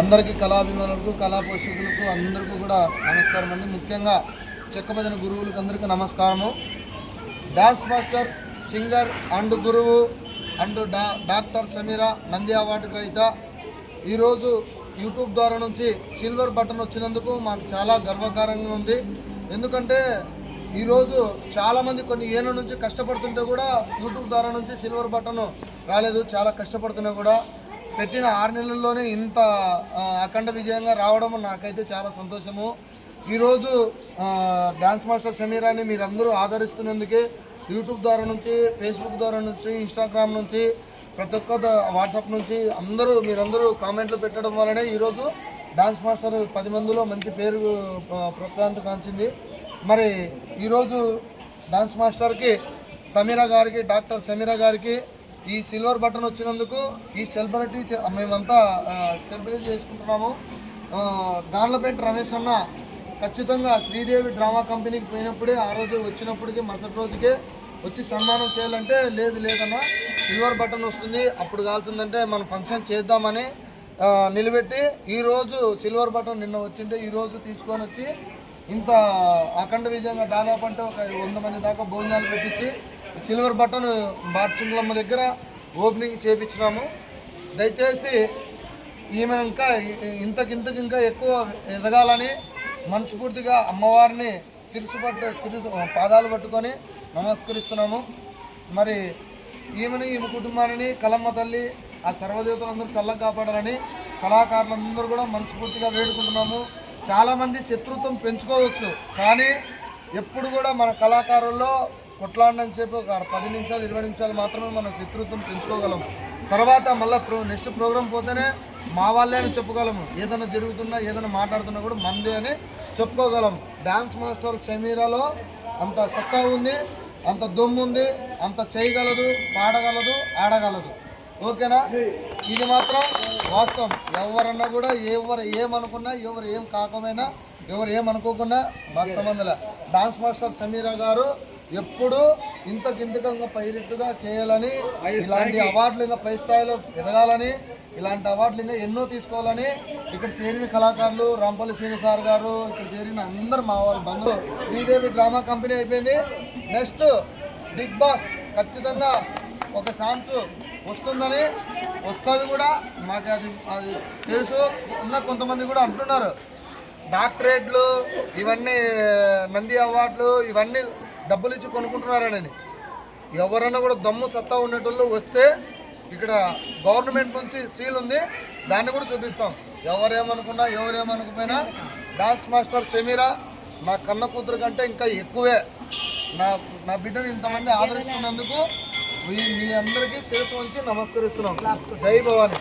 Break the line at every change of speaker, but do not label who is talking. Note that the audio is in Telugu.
అందరికీ కళాభిమానులకు కళా పోషకులకు అందరికీ కూడా నమస్కారం అండి. ముఖ్యంగా చెక్కభజన గురువులకు అందరికీ నమస్కారము. డాన్స్ మాస్టర్ సింగర్ అండ్ గురువు అండ్ డా డాక్టర్ సమీరా నంది అవార్డు గ్రహీత. ఈరోజు యూట్యూబ్ ద్వారా నుంచి సిల్వర్ బటన్ వచ్చినందుకు మాకు చాలా గర్వకారంగా ఉంది. ఎందుకంటే ఈరోజు చాలామంది కొన్ని ఏళ్ళ నుంచి కష్టపడుతుంటే కూడా యూట్యూబ్ ద్వారా నుంచి సిల్వర్ బటన్ రాలేదు. చాలా కష్టపడుతున్నా కూడా పెట్టిన ఆరు నెలల్లోనే ఇంత అఖండ విజయంగా రావడం నాకైతే చాలా సంతోషము. ఈరోజు డ్యాన్స్ మాస్టర్ సమీరాని మీరందరూ ఆదరిస్తున్నందుకే యూట్యూబ్ ద్వారా నుంచి ఫేస్బుక్ ద్వారా నుంచి ఇన్స్టాగ్రామ్ నుంచి ప్రతి ఒక్క వాట్సాప్ నుంచి అందరూ మీరందరూ కామెంట్లు పెట్టడం వల్లనే ఈరోజు డాన్స్ మాస్టర్ పది మందిలో మంచి పేరు ఆ, ప్రఖ్యాతి కాంచింది మరి ఈరోజు డాన్స్ మాస్టర్కి సమీరా గారికి డాక్టర్ సమీరా గారికి ఈ సిల్వర్ బటన్ వచ్చినందుకు ఈ సెలబ్రిటీ మేమంతా సెలబ్రేట్ చేసుకుంటున్నాము. ఆ, గాన్లపేట రమేష్ అన్న ఖచ్చితంగా శ్రీదేవి డ్రామా కంపెనీకి పోయినప్పుడే ఆ రోజు వచ్చినప్పటికీ మరుసటి రోజుకే వచ్చి సన్మానం చేయాలంటే లేదు లేదన్నా సిల్వర్ బటన్ వస్తుంది. అప్పుడు కాల్చిందంటే మనం ఫంక్షన్ చేద్దామని నిలబెట్టి ఈరోజు సిల్వర్ బటన్ నిన్న వచ్చింటే ఈరోజు తీసుకొని వచ్చి ఇంత అఖండ విజయంగా దాదాపు అంటే ఒక వంద మంది దాకా భోజనాలు పెట్టించి సిల్వర్ బటన్ బాట్సుంగులమ్మ దగ్గర ఓపెనింగ్ చేపించినాము. దయచేసి ఈమె ఇంకా ఇంతకింతకి ఇంకా ఎక్కువ ఎదగాలని మనస్ఫూర్తిగా అమ్మవారిని శిరుసు పట్టు శిరుసు పాదాలు పట్టుకొని నమస్కరిస్తున్నాము. మరి ఈమెను ఈమె కుటుంబాన్ని కలమ్మ తల్లి ఆ సర్వదేవతలందరూ చల్లగా కాపాడాలని కళాకారులందరూ కూడా మనస్ఫూర్తిగా వేడుకుంటున్నాము. చాలామంది శత్రుత్వం పెంచుకోవచ్చు కానీ ఎప్పుడు కూడా మన కళాకారుల్లో కొట్లాడిన సేపు ఒక పది నిమిషాలు ఇరవై నిమిషాలు మాత్రమే మనం శత్రుత్వం పెంచుకోగలం. తర్వాత మళ్ళీ ప్రో నెక్స్ట్ ప్రోగ్రామ్ పోతేనే మా వాళ్ళే అని చెప్పుకోగలము. ఏదైనా జరుగుతున్నా ఏదైనా మాట్లాడుతున్నా కూడా మందే అని చెప్పుకోగలం. డ్యాన్స్ మాస్టర్ సమీరాలో అంత సత్తా ఉంది అంత దమ్ము ఉంది అంత చేయగలదు పాడగలదు ఆడగలదు. ఓకేనా? ఇది మాత్రం వాస్తవం. ఎవరన్నా కూడా ఎవరు ఏమనుకున్నా ఎవరు ఏం కాకపోయినా ఎవరు ఏమనుకోకున్నా మాకు సంబంధం డాన్స్ మాస్టర్ సమీరా గారు ఎప్పుడు ఇంతకింతకంగా పైరెట్టుగా చేయాలని ఇలాంటి అవార్డులు ఇంకా పై స్థాయిలో ఎదగాలని ఇలాంటి అవార్డులు ఇంకా ఎన్నో తీసుకోవాలని ఇక్కడ చేరిన కళాకారులు రాంపల్లి శ్రీను సార్ గారు ఇక్కడ చేరిన అందరు మా వాళ్ళ బంధువులు. శ్రీదేవి డ్రామా కంపెనీ అయిపోయింది. నెక్స్ట్ బిగ్ బాస్ ఖచ్చితంగా ఒక ఛాన్స్ వస్తుందని వస్తుంది కూడా మాకు అది అది తెలుసు. ఉన్న కొంతమంది కూడా అంటున్నారు. డాక్టరేట్లు ఇవన్నీ నంది అవార్డులు ఇవన్నీ డబ్బులు ఇచ్చి కొనుక్కుంటున్నారని ఎవరన్నా కూడా దమ్ము సత్తా ఉండేటోళ్ళు వస్తే ఇక్కడ గవర్నమెంట్ నుంచి సీల్ ఉంది. దాన్ని కూడా చూపిస్తాం. ఎవరేమనుకున్నా ఎవరేమనుకుపోయినా డాన్స్ మాస్టర్ సమీరా నా కన్న కూతురు కంటే ఇంకా ఎక్కువే. నా నా బిడ్డను ఇంతమంది ఆదరిస్తున్నందుకు మీ మీ అందరికీ శిరస్సు ఉంచి నమస్కరిస్తున్నాం. జై భవాని.